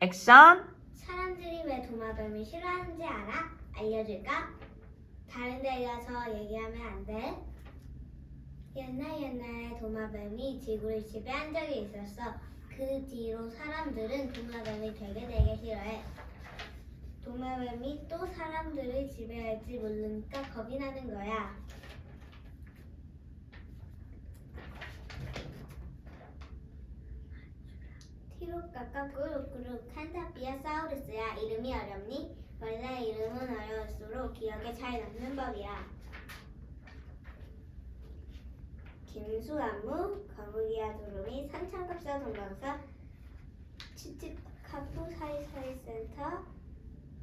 액션. 사람들이 왜 도마뱀을 싫어하는지 알아? 알려줄까? 다른 데 가서 얘기하면 안 돼. 옛날 옛날에 도마뱀이 지구를 지배한 적이 있었어. 그 뒤로 사람들은 도마뱀을 되게 되게 싫어해. 도마뱀이 또 사람들을 지배할지 모르니까 겁이 나는 거야. 티로까까 꾸룩꾸룩 칸타피아사우루스야 이름이 어렵니? 원래 이름은 어려울수록 기억에 잘 남는 법이야 김수안무, 거북이와 두루미, 산창급사 동방사, 치치카푸 사이사이 센터,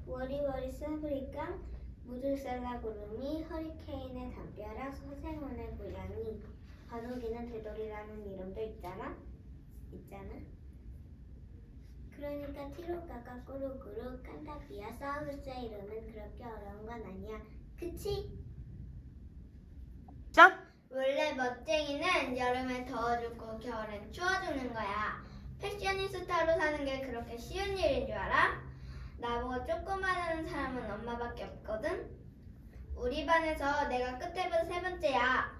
워리워리 스브리깡, 무들살라 구름이, 허리케인의 담벼락, 서생원의 고양이, 바둑이는 되돌이라는 이름도 있잖아? 있잖아? 그러니까 티로까까 꾸루꾸루 칸타피아 사우루스의 이름은 그렇게 어려운 건 아니야. 그치? 액션. 원래 멋쟁이는 여름에 더워주고 겨울엔 추워주는 거야. 패셔니스타로 사는 게 그렇게 쉬운 일인 줄 알아? 나보고 조금만 하는 사람은 엄마밖에 없거든? 우리 반에서 내가 끝에부터 세 번째야.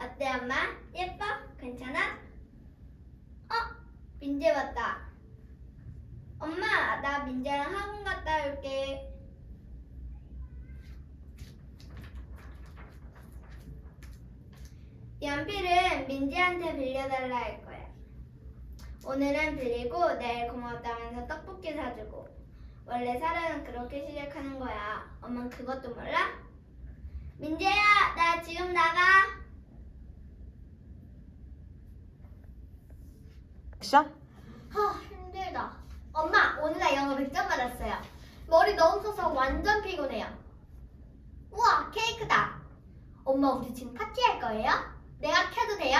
어때 엄마? 예뻐? 괜찮아? 어? 민재 왔다. 엄마, 나 민재랑 학원 갔다 올게. 연필은 민지한테 빌려달라 할 거야. 오늘은 빌리고 내일 고맙다면서 떡볶이 사주고. 원래 사랑은 그렇게 시작하는 거야. 엄만 그것도 몰라? 민재야, 나 지금 나가. 액션. 아, 힘들다. 엄마, 오늘 나 영어 100점 받았어요. 머리 너무 써서 완전 피곤해요. 우와, 케이크다. 엄마, 우리 지금 파티할 거예요? 내가 켜도 돼요?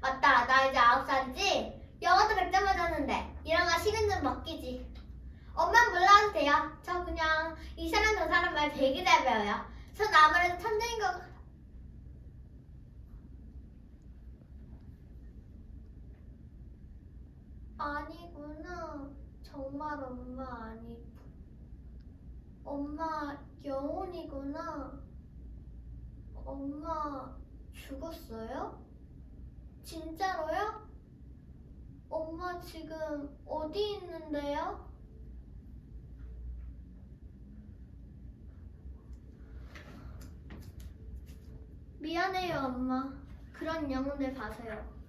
맞다, 나 이제 9살이지? 영어도 100점 맞았는데, 이런 거 식은 좀 먹기지. 엄마 몰라도 돼요. 저 그냥 이 사람 저 사람 말 되게 잘 배워요. 전 아무래도 천재인 것 같- 아 니구나. 정말 엄마 아니고. 엄마 영혼이구나. 엄마 죽었어요? 진짜로요? 엄마 지금 어디 있는데요? 미안해요, 엄마. 그런 영혼을 봐서요.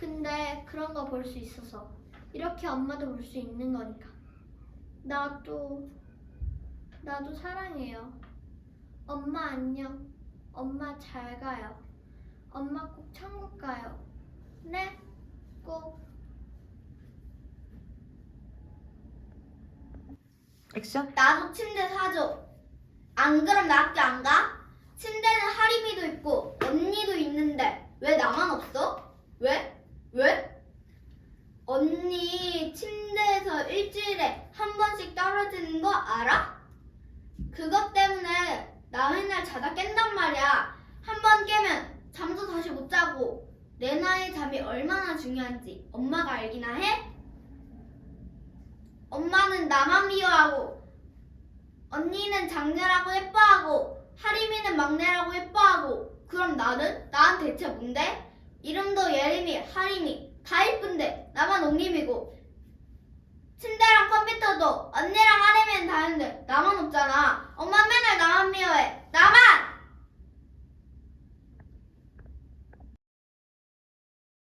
근데 그런 거 볼 수 있어서 이렇게 엄마도 볼 수 있는 거니까 나도 나도 사랑해요 엄마 안녕 엄마 잘 가요 엄마 꼭 천국 가요 네? 꼭 액션. 나도 침대 사줘 안 그럼 나 학교 안 가? 침대는 하림이도 있고 언니도 있는데 왜 나만 없어? 왜? 왜? 언니 침대에서 일주일에 한 번씩 거 알아? 그것 때문에 나 맨날 자다 깬단 말이야. 한 번 깨면 잠도 다시 못 자고 내 나이 잠이 얼마나 중요한지 엄마가 알기나 해? 엄마는 나만 미워하고 언니는 장녀라고 예뻐하고 하림이는 막내라고 예뻐하고 그럼 나는? 난 대체 뭔데? 이름도 엄마